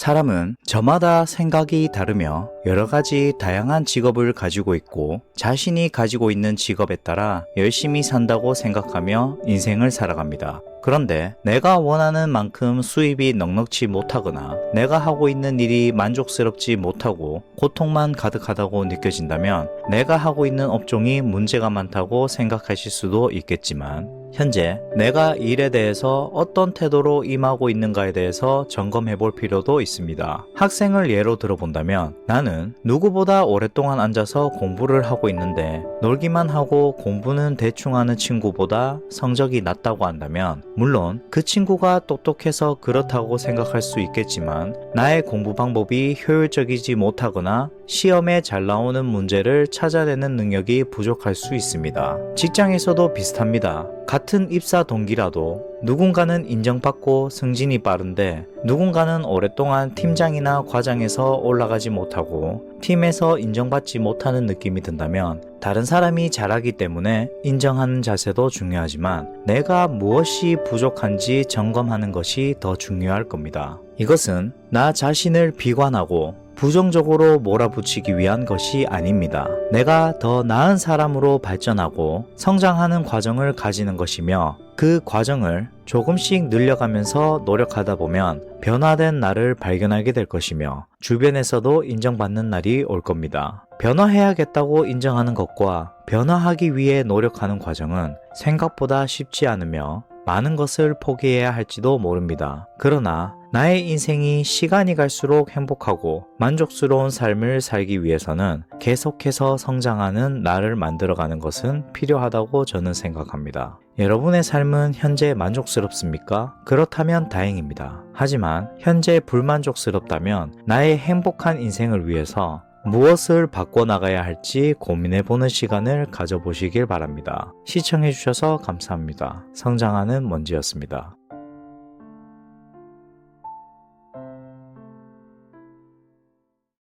사람은 저마다 생각이 다르며 여러 가지 다양한 직업을 가지고 있고 자신이 가지고 있는 직업에 따라 열심히 산다고 생각하며 인생을 살아갑니다. 그런데 내가 원하는 만큼 수입이 넉넉지 못하거나 내가 하고 있는 일이 만족스럽지 못하고 고통만 가득하다고 느껴진다면 내가 하고 있는 업종이 문제가 많다고 생각하실 수도 있겠지만 현재 내가 일에 대해서 어떤 태도로 임하고 있는가에 대해서 점검해 볼 필요도 있습니다. 학생을 예로 들어본다면 나는 누구보다 오랫동안 앉아서 공부를 하고 있는데 놀기만 하고 공부는 대충 하는 친구보다 성적이 낮다고 한다면 물론 그 친구가 똑똑해서 그렇다고 생각할 수 있겠지만 나의 공부 방법이 효율적이지 못하거나 시험에 잘 나오는 문제를 찾아내는 능력이 부족할 수 있습니다. 직장에서도 비슷합니다. 같은 입사 동기라도 누군가는 인정받고 승진이 빠른데 누군가는 오랫동안 팀장이나 과장에서 올라가지 못하고 팀에서 인정받지 못하는 느낌이 든다면 다른 사람이 잘하기 때문에 인정하는 자세도 중요하지만 내가 무엇이 부족한지 점검하는 것이 더 중요할 겁니다. 이것은 나 자신을 비관하고 부정적으로 몰아붙이기 위한 것이 아닙니다. 내가 더 나은 사람으로 발전하고 성장하는 과정을 가지는 것이며 그 과정을 조금씩 늘려가면서 노력하다 보면 변화된 나를 발견하게 될 것이며 주변에서도 인정받는 날이 올 겁니다. 변화해야겠다고 인정하는 것과 변화하기 위해 노력하는 과정은 생각보다 쉽지 않으며 많은 것을 포기해야 할지도 모릅니다. 그러나 나의 인생이 시간이 갈수록 행복하고 만족스러운 삶을 살기 위해서는 계속해서 성장하는 나를 만들어가는 것은 필요하다고 저는 생각합니다. 여러분의 삶은 현재 만족스럽습니까? 그렇다면 다행입니다. 하지만 현재 불만족스럽다면 나의 행복한 인생을 위해서 무엇을 바꿔나가야 할지 고민해보는 시간을 가져보시길 바랍니다. 시청해주셔서 감사합니다. 성장하는 먼지였습니다.